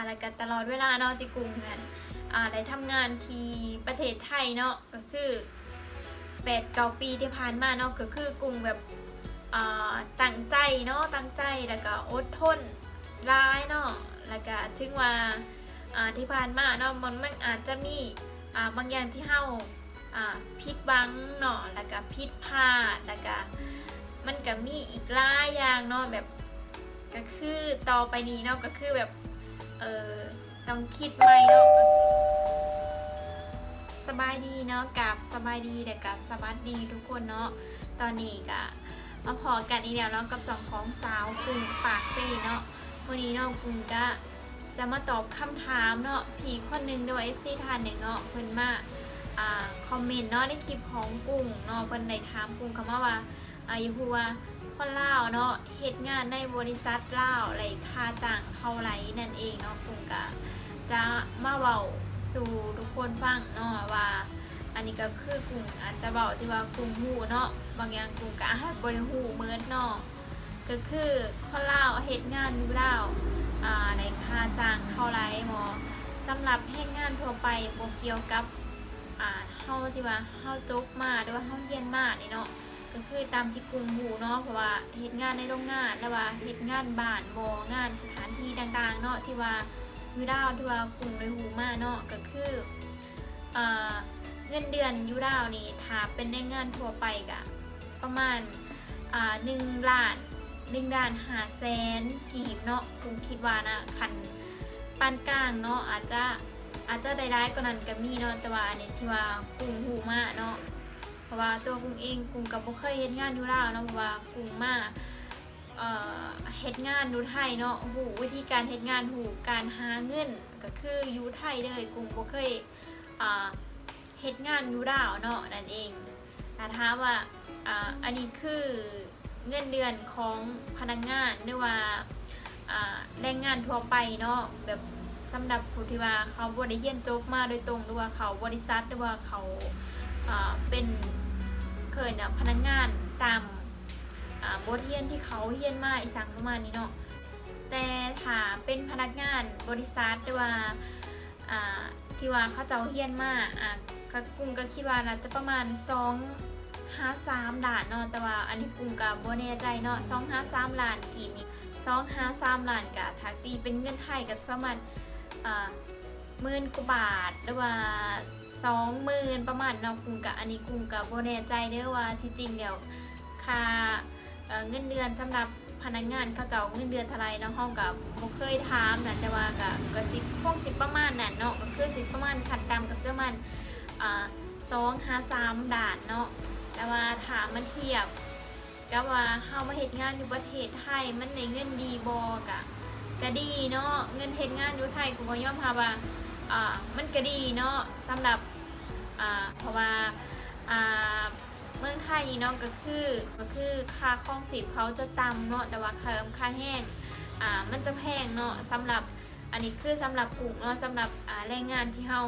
อะไรกันตลอดเวลาเนาะที่กรุงนั้นอ่าได้ทำงานที่ประเทศไทยเนาะก็คือแปดเก้าปีที่ผ่านมาเนาะก็คือกรุงแบบอ่าตั้งใจเนาะตั้งใจแล้วก็อดทนร้ายเนาะแล้วก็ถึงว่าอ่าที่ผ่านมาเนาะมันมันอาจจะมีอ่าบางอย่างที่เฮาอ่าผิดหวังเนาะแล้วก็ผิดพลาดแล้วก็มันก็มีอีกหลายอย่างเนาะแบบก็คือต่อไปนี้เนาะก็คือแบบ เออต้องคิดใหม่เนาะสบายดีเนาะกับสบายดีแต่กับสวัสดีทุกคนเนาะตอนนี้ก็มาพอกันอีกแล้วเนาะกับสองของสาวกลุ่มปากเซ่เนาะวันนี้เนาะกลุ่มก็จะมาตอบคำถามเนาะผีคนหนึ่งด้วย FC ทานหนึ่งเนาะเพิ่นมาอ่าคอมเมนต์เนาะในคลิปของกลุ่มเนาะเพิ่นได้ถามกลุ่มคำว่าว่า อายุพูว่าคนลาวเนาะเหตุงานในบริษัทลาวไรค่าจ้างเท่าไรนั่นเองเนาะกลุ่มกะจะมาเบาสู่ทุกคนฟังเนาะว่า อันนี้ก็คือกลุ่มอาจจะเบาที่ว่ากลุ่มหูเนาะบางอย่างกลุ่มกะอาจบริหูเมิดเนาะก็คือคนลาวเหตุงานอยู่ลาวอ่าในค่าจ้างเท่าไรหมอสำหรับเหตุงานทั่วไปโบเกี่ยวกับอ่าเฮาที่ว่าเฮาจบมาหรือว่าเฮาเรียนมานี่เนาะ ก็คือตามที่กลุ่มหูเนาะเพราะว่าเหตุงานในโรงงานแล้วว่าเหตุงานบ้านบงานสถานที่ต่างๆเนาะที่ว่ายูดาวที่ว่ากลุ่มเลยหูมาเนาะก็คือเอ่อเงินเดือนยูดาวนี่ถ้าเป็นในงานทั่วไปกะประมาณหนึ่งล้านหนึ่งล้านห้าแสนกีบเนาะกลุ่มคิดว่านะคันปานกลางเนาะอาจจะอาจจะได้ร้กว่านั้นก็มีเนาะแต่ว่าอันนี้ที่ว่ากลุ่มหูมาเนาะ ราะว่าตัวกุ้งเองกุ้งกับบ่เคยเฮ็ดงานอยู่ลาวเนาะเพราะว่ากุ้งมาเอ่อเฮ็ดงานอยู่ไทยเนาะหูวิธีการเฮ็ดงานหูการหาเงินก็คืออยู่ไทยเลยกุ้งบ่เคยอ่าเฮ็ดงานอยู่ลาวเนาะนั่นเองถ้าถามว่าอ่าอันนี้คือเงินเดือนของพนักงานหรือว่าแรงงานทั่วไปเนาะแบบสำหรับผู้ที่ว่าเขาบ่ได้เรียนจบมาโดยตรงหรือว่าเขาบริษัทหรือว่าเขาเป็น เคยนะพนักงานตามบทเรียนที่เขาเรียนมาอีสังประมาณนี้เนาะแต่ถ้าเป็นพนักงานบริษัทหรือว่าที่ว่าเขาเจ้าเรียนมาอะก็กุ้งก็คิดว่าน่าจะประมาณ2 5 3ล้านเนาะแต่ว่าอันนี้กุ้งกับโบแน่ใจเนาะ2 5 3ล้านกี่นี่2 5 3ล้านกะถ้าตีเป็นเงินไทยก็ประมาณอ่าหมื่นกว่าบาทหรือว่า สองหมื่นประมาณเนาะกุ้งกะอันนี้กุ้งกะโบแน่ใจเด้อว่าที่จริงเดี๋ยวค่าเอ่อเงินเดือนสำหรับพนักงานเขาเจ้าเงินเดือนเท่าไรเนาะห้องกับบ่เคยถามนะแต่ว่ากะก็สิบพวกสิบประมาณนั่นเนาะก็คือสิบประมาณขัดตามกับเจ้ามันสองห้าสามด่านเนาะแต่ว่าถามมันเทียบกับว่าเฮามาเฮ็ดงานอยู่ประเทศไทยมันในเงินดีบ่กะก็ดีเนาะเงินเฮ็ดงานอยู่ไทยกูก็ยอมรับว่า อ่ามันก็ดีเนาะสำหรับอ่าเพราะว่าอ่าเมืองไทยนี่เนาะก็คือก็คือค่าครองสีพเขาจะต่ำเนาะแต่ว่าค่าเอิมค่าแห้งอ่ามันจะแพงเนาะสำหรับอันนี้คือสำหรับกลุ่มเนาะสำหรับอ่าแรงงานที่เฮา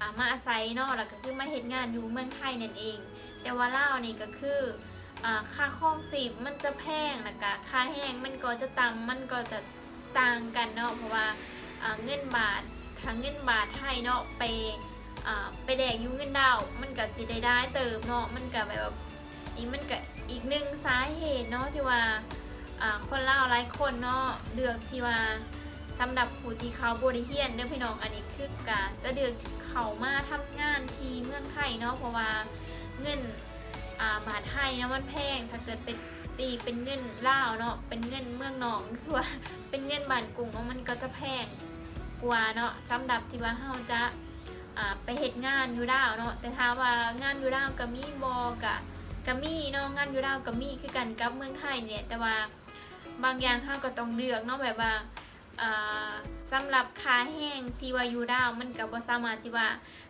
อ่ามาอาศัยเนาะแล้วก็คือมาเฮ็ดงานอยู่เมืองไทยนั่นเอง แต่ว่าเลานี่ก็คืออ่าค่าครองสีพมันจะแพงแล้วก็ค่าแห้งมันก็จะต่ำมันก็จะต่างกันเนาะเพราะว่าอ่าเงินบาท ทางเงินบาทไทยเนาะไปอ่าไปแดกยูเงินดาว มันก็สิได้ได้เติมเนาะมันก็แบบนี่มันก็อีกหนึ่งสาเหตุเนาะที่ว่าอ่าคนเล่าหลายคนเนาะเลือกที่ว่าสำหรับผู้ที่เขาบริเฮียนเด้อพี่น้องอันนี้คือกะจะเลือกเขามาทำงานที่เมืองไทยเนาะเพราะว่าเงินอ่าบาทไทยเนาะมันแพงถ้าเกิดเป็นตีเป็นเงินล่าวเนาะเป็นเงินเมืองนองคือว่าเป็นเงินบานกรุงเนาะมันก็จะแพง กว่าเนาะสำหรับที่ว่าเฮาจะไปเฮ็ดงานอยู่ดาวเนาะแต่ถ้าว่างานอยู่ดาวก็มีบอกะก็มีเนาะงานอยู่ดาวก็มีคือกันกับเมืองไทยเนี่ยแต่ว่าบางอย่างเฮาก็ต้องเลือกเนาะแบบว่าอ่าสำหรับค่าแห้งที่ว่าอยู่ดาวมันก็บ่สามารถที่ว่า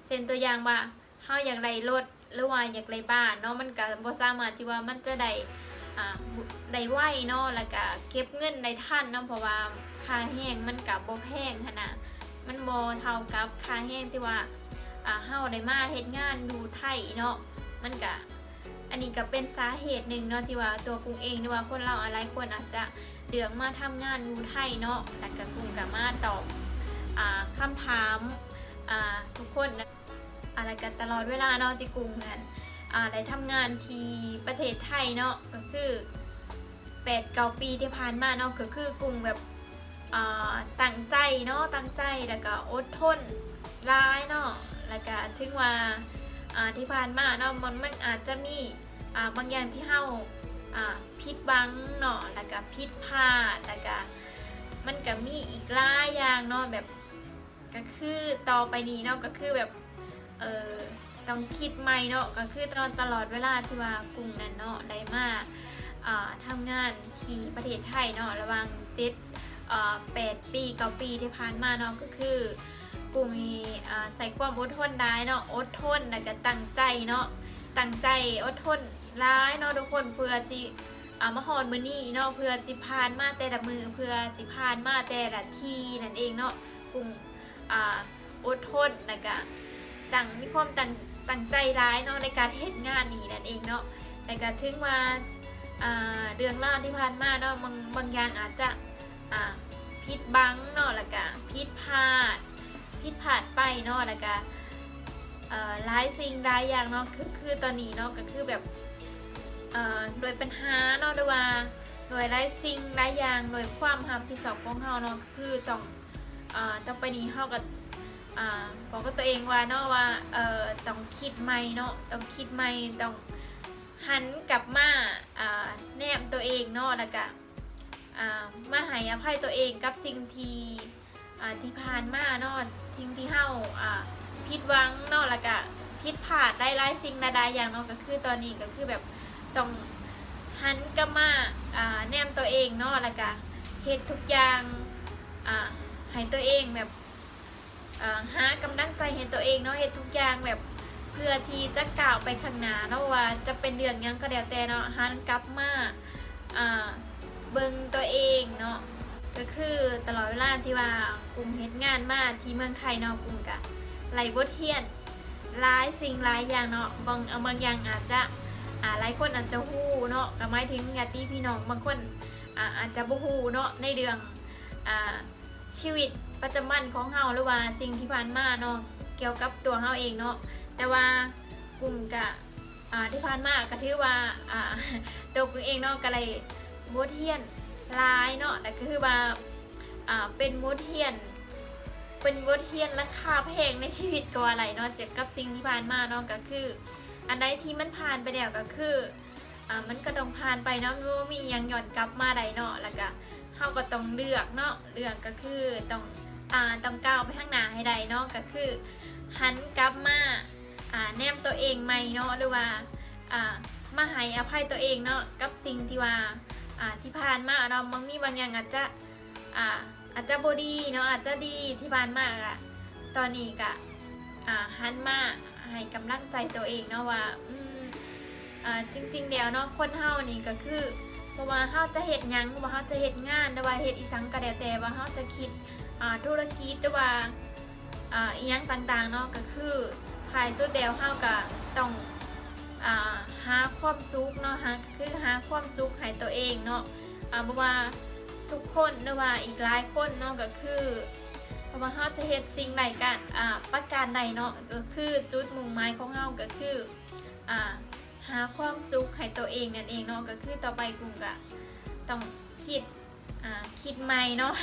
เช่นตัวอย่างว่าเฮาอยากได้รถหรือว่าอยากได้บ้านเนาะมันก็บ่สามารถที่ว่ามันจะได้อ่าได้ไวเนาะแล้วก็เก็บเงินได้ทันเนาะเพราะว่าค่าแห้งมันกับบ่แพงขนาด มันบ่เท่ากับค่าแห้งที่ว่าอ่าเฮาได้มาเฮ็ดงานอยู่ไทยเนาะมันก็อันนี้ก็เป็นสาเหตุหนึ่งเนาะที่ว่าตัวกุ้งเองหรือว่าคนเราอะไรคนอาจจะเลือกมาทำงานอยู่ไทยเนาะแต่ก็กุ้งก็มาตอบคำถามอ่าทุกคนนะอะไรกันตลอดเวลาเนาะที่กรุงนั้นอ่าได้ทำงานที่ประเทศไทยเนาะก็คือแปดเก้าปีที่ผ่านมาเนาะก็คือกรุงแบบอ่า ตั้งใจเนาะตั้งใจแล้วก็อดทนร้ายเนาะแล้วก็ถึงว่าอ่าที่ผ่านมาเนาะมันมันอาจจะมีอ่าบางอย่างที่เฮาอ่าผิดบังเนาะแล้วก็ผิดพลาดแล้วก็มันก็มีอีกหลายอย่างเนาะแบบก็คือต่อไปนี้เนาะก็คือแบบเออต้องคิดใหม่เนาะก็คือตอนตลอดเวลาที่ว่ากรุงนั้นเนาะได้มาอ่าทำงานที่ประเทศไทยเนาะระว่างเจ็ด อ่าแปดปีเก้าปีที่ผ่านมาเนาะก็คือกรุงมีใส่ความอดทนได้เนาะอดทนแล้วก็ตั้งใจเนาะตั้งใจอดทนร้ายเนาะทุกคนเพื่อจีอามาฮอดมือนี้เนาะเพื่อจิผ่านมาแต่ละมือเพื่อจิผ่านมาแต่ละทีนั่นเองเนาะกรุงอ่าอดทนแล้วก็ตั้งมีความตั้งตั้งใจร้ายเนาะในการเฮ็ดงานนี้นั่นเองเนาะแต่ก็ถึงว่าอ่าเรื่องราวที่ผ่านมาเนาะบางบางอย่างอาจจะ อ่าผิดบังเนาะล้วก็ผิดพลาดผิดพลาดไปเนาะล้วก็เอ่อหลายสิ่งหลายอย่างเนาะคือคือตอนนี้เนาะก็คือแบบเอ่อโดยปัญหาเนาะด้วยว่าโดยหลายสิ่งหลายอย่างโดยความรับผิดชอบของเราเนาะคือต้องอ่าต่องไปนี้เฮาก็อ่าบอกกับตัวเองว่าเนาะว่าเอ่อต้องคิดใหม่เนาะต้องคิดใหม่ต้องหันกลับมาอ่าแนมตัวเองเนาะแล้วก็ มาให้อภัยตัวเองกับสิ่งที่ที่ผ่านมาเนาะสิ่งที่เฮาอ่าผิดหวังเนาะแล้วก็ผิดพลาดได้หลายสิ่งหลายๆอย่างเนาะก็คือตอนนี้ก็คือแบบต้องหันกลับมาแนมตัวเองเนาะแล้วก็เฮ็ดทุกอย่างให้ตัวเองแบบหากำลังใจให้ตัวเองเนาะเฮ็ดทุกอย่างแบบเพื่อที่จะก้าวไปข้างหน้าเนาะว่าจะเป็นเรื่องยังก็แล้วแต่เนาะหันกลับมาอ่า เบิ่งตัวเองเนาะก็คือตลอดเวลาที่ว่ากลุ่มเฮ็ดงานมาที่เมืองไทยเนาะกลุ่มกะไหลบทเรียนหลายสิ่งหลายอย่างเนาะบางบางอย่างอาจจะอ่าหลายคนอาจจะฮู้เนาะก็หมายถึงญาติพี่น้องบางคนอ่าอาจจะบ่ฮู้เนาะในเรื่องอ่าชีวิตประจำวันของเฮาหรือว่าสิ่งที่ผ่านมาเนาะเกี่ยวกับตัวเฮาเองเนาะแต่ว่ากลุ่มกะอ่าที่ผ่านมาก็ถือว่าอ่าตัวกูเองเนาะก็เลย บทเรียนลายเนาะแต่ก็คือว่าอ่าเป็นบทเรียน เป็นบทเรียนราคาแพงในชีวิตก็อะไรเนาะเจ็บกับสิ่งที่ผ่านมาเนาะก็คือ อันใดที่มันผ่านไปแล้วก็คืออ่ามันก็ต้องผ่านไปเนาะมันบ่มีหยังย้อนกลับมาได้เนาะแล้วก็เขาก็ต้องเลือกเนาะเลือกก็คือต้องอ่าต้องก้าวไปข้างหน้าให้ได้เนาะก็คือหันกลับมาอ่าแนมตัวเองใหม่เนาะหรือว่าอ่ามาให้อภัยตัวเองเนาะกับสิ่งที่ว่า อ่าที่ผ่านมาเนาะบางมีบางอย่างอาจจะอ่าอาจจะบดีเนาะอาจจะดีที่ผ่านมาอะตอนนี้ก็อ่าหันมาให้กำลังใจตัวเองเนาะว่าอืมอ่าจริงๆแล้วเนาะคนเฮานี่ก็คือเพราะว่าเฮาจะเฮ็ดหยังว่าเฮาจะเฮ็ดงานหรือว่าเฮ็ดอีสังก็แล้วแต่ว่าเฮาจะคิดอ่าธุรกิจหรือว่าอ่าอีหยังต่างๆเนาะก็คือภายสุดแล้วเฮาก็ต้อง หาความสุขเนาะหาคือหาความสุขให้ตัวเองเนาะอ่าเพราะว่าทุกคนหรือว่าอีกหลายคนเนาะก็คือเพราะว่าเฮาจะเฮ็ดสิ่งใดกันประการใดเนาะก็คือจุดมุ่งหมายของเฮาก็คือหาความสุขให้ตัวเองนั่นเองเนาะก็คือต่อไปกลุ่มก็ต้องคิดคิดใหม่เนาะ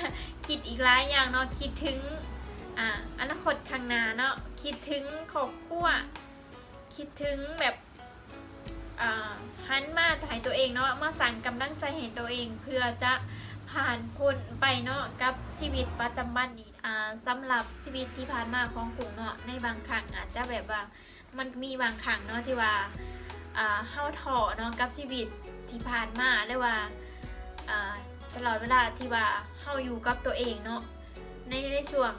คิดอีกหลายอย่างเนาะคิดถึงอนาคตข้างหน้าเนาะคิดถึงครอบครัวคิดถึงแบบ หันมาถ่ายตัวเองเนาะมาสั่งกำลังใจให้ตัวเอง เพื่อจะผ่านพ้นไปเนาะกับชีวิตประจำวันนี้อ่าสำหรับชีวิตที่ผ่านมาของกลุ่มเนาะในบางครั้งอาจจะแบบว่ามันมีบางครั้งเนาะที่ว่าเข้าถ่อเนาะกับชีวิตที่ผ่านมาได้ว่าอ่าตลอดเวลาที่ว่าเข้าอยู่กับตัวเองเนาะในในช่วง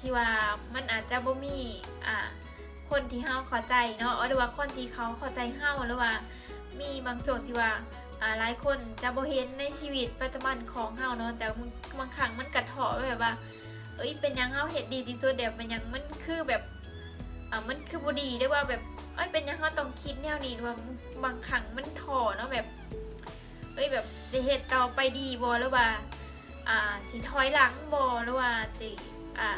ที่ว่ามันอาจจะบ่มีอ่า คนที่เฮาเข้าใจเนาะหรือว่าคนที่เขาเข้าใจเฮาหรือว่า มีบางส่วนที่ว่าอ่าหลายคนจะบ่เห็นในชีวิตประจำวันของเฮาเนาะแต่บางครั้งมันกระเถาะแบบว่า เอ้ยเป็นยังเฮาเฮ็ดดีที่สุดเดี๋ยวเป็นยังมันคือแบบอ่ามันคือบ่ดีได้ว่าแบบเอ้ยเป็นยังเขาต้องคิดแนวนี้ว่าบางครั้งมันถ่อเนาะแบบ เอ้ยแบบจะเหตุต่อไปดีบอหรือว่าอ่าสิถอยหลังบอหรือว่าสิอ่า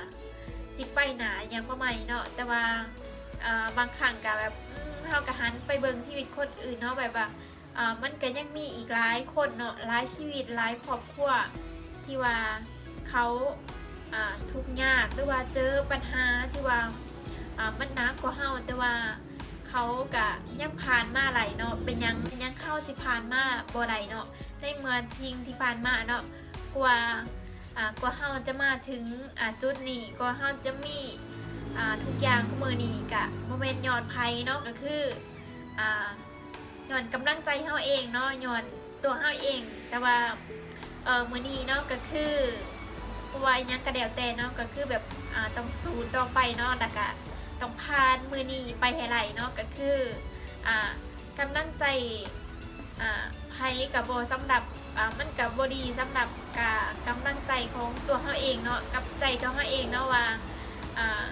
สิไปหนาอย่างประมาณเนาะแต่ว่า บางครั้งก็แบบอืมเฮาก็หันไปเบิ่งชีวิตคนอื่นเนาะแบบว่ามันก็ยังมีอีกหลายคนเนาะหลายชีวิตหลายครอบครัวที่ว่าเขาทุกข์ยากหรือว่าเจอปัญหาที่ว่ามันนักกว่าเฮาแต่ว่าเขาก็ยังผ่านมาไหลเนาะเป็นยังเป็นยังเข้าสิผ่านมาบ่ไหลเนาะในเมื่อทิ้งที่ผ่านมาเนาะกว่าอ่ากว่าเฮาจะมาถึงอ่าจุดนี้กว่าเฮาจะมี อ่าทุกอย่างก็มือนี้กะโมเมนต์ย้อนภัยเนาะก็คืออ่าย้อนกำลังใจเฮาเองเนาะย้อนตัวเฮาเอง แต่ว่าเออมือนี้เนาะก็คือว่าอยังกระเดียวแต่เนาะก็คือแบบอ่าต้องสู้ต่อไปเนาะแล้วก็ต้องผ่านมือนี้ไปให้ไหลเนาะก็คืออ่ากำลังใจอ่าภัยกับโบสำหรับอ่ามันกับบดีสำหรับกะกำลังใจของตัวเขาเองเนาะกับใจตัวเขาเองเนาะว่าอ่า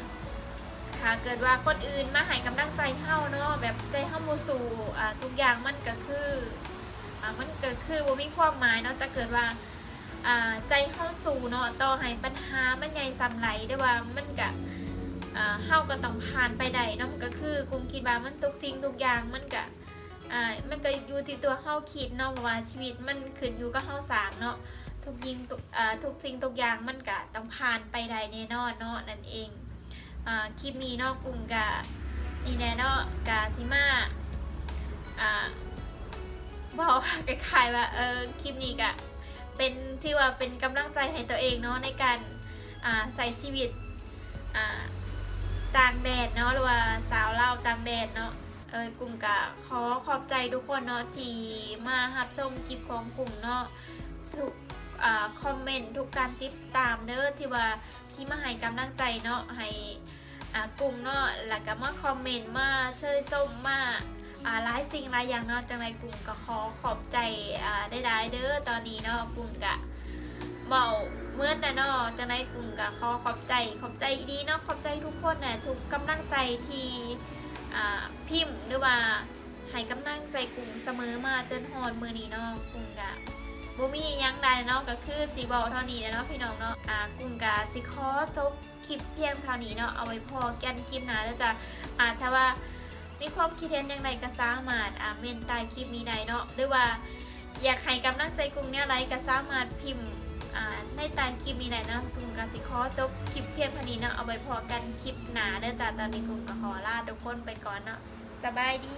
ถ้าเกิดว่าคนอื่นมาให้กำลังใจเขาเนาะแบบใจเขาโมสู่อ่าทุกอย่างมันก็คืออ่ามันก็คือว่ามีความหมายเนาะแต่เกิดว่าอ่าใจเขาสู่เนาะต่อให้ปัญหามันใหญ่สำไหลได้ว่ามันก็อ่าเฮาก็ต้องผ่านไปได้เนาะมันก็คือคงคิดว่ามันทุกสิ่งทุกอย่างมันก็อ่ามันก็อยู่ที่ตัวเฮาคิดเนาะว่าชีวิตมันขึ้นอยู่กับเฮาสร้างเนาะทุกยิงทุกอ่าทุกสิ่งทุกอย่างมันก็ต้องผ่านไปได้แน่นอนเนาะนั่นเอง อ่าคลิปนี้เนาะกลุ่มกะนี่แน่เนาะกะสิมาอ่าบอกคล้ายๆว่าเออคลิปนี้กะเป็นที่ว่าเป็นกำลังใจให้ตัวเองเนาะในการอ่าใส่ชีวิตอ่าต่างแดดเนาะหรือว่าสาวเล่าต่างแดดเนาะเออกลุ่มกะขอขอบใจทุกคนเนาะที่มารับชมคลิปของกลุ่มเนาะทุกคอมเมนต์ทุกการติดตามเด้อที่ว่าที่มาให้กำลังใจเนาะให้ อ่ากลุ่มเนาะแล้วก็มาคอมเมนต์มาเชยส้มมาอ่าหลายสิ่งหลายอย่างเนาะจังไรกลุ่มก็ขอขอบใจอ่าได้ๆเด้อตอนนี้เนาะกลุ่มกะเบาเมื่อนะเนาะจังไรกลุ่มกะขอขอบใจขอบใจดีเนาะขอบใจทุกคนนะทุกกำลังใจที่อ่าพิมพ์หรือว่าให้กำลังใจกลุ่มเสมอมาจนฮอนมือนี้เนาะกลุ่มกะ บ่มียังใดเนาะก็คือสีบอกเท่านี้แล้วเนาะพี่น้องเนาะอ่ากลุ่มกะสิขอจบคลิปเพียงเท่านี้เนาะเอาไว้พอแกนคลิปหน้าแล้วจะอ่าถ้าว่ามีความคิดเห็นย่างไรก็สามารถอ่าเมนใต้คลิปนี้ได้เนาะหรือว่า อยากให้กำลังใจกลุ่มเนี่ยไรก็สามารถพิมพ์อ่าในใต้คลิปนี้ได้เนาะกลุ่มกะสิขอจบคลิปเพียงเท่านี้เนาะเอาไว้พอกันคลิปหนาเด้อจ้าตอนนี้กลุ่มก็ขอลาทุกคนไปก่อนเนาะสบายดี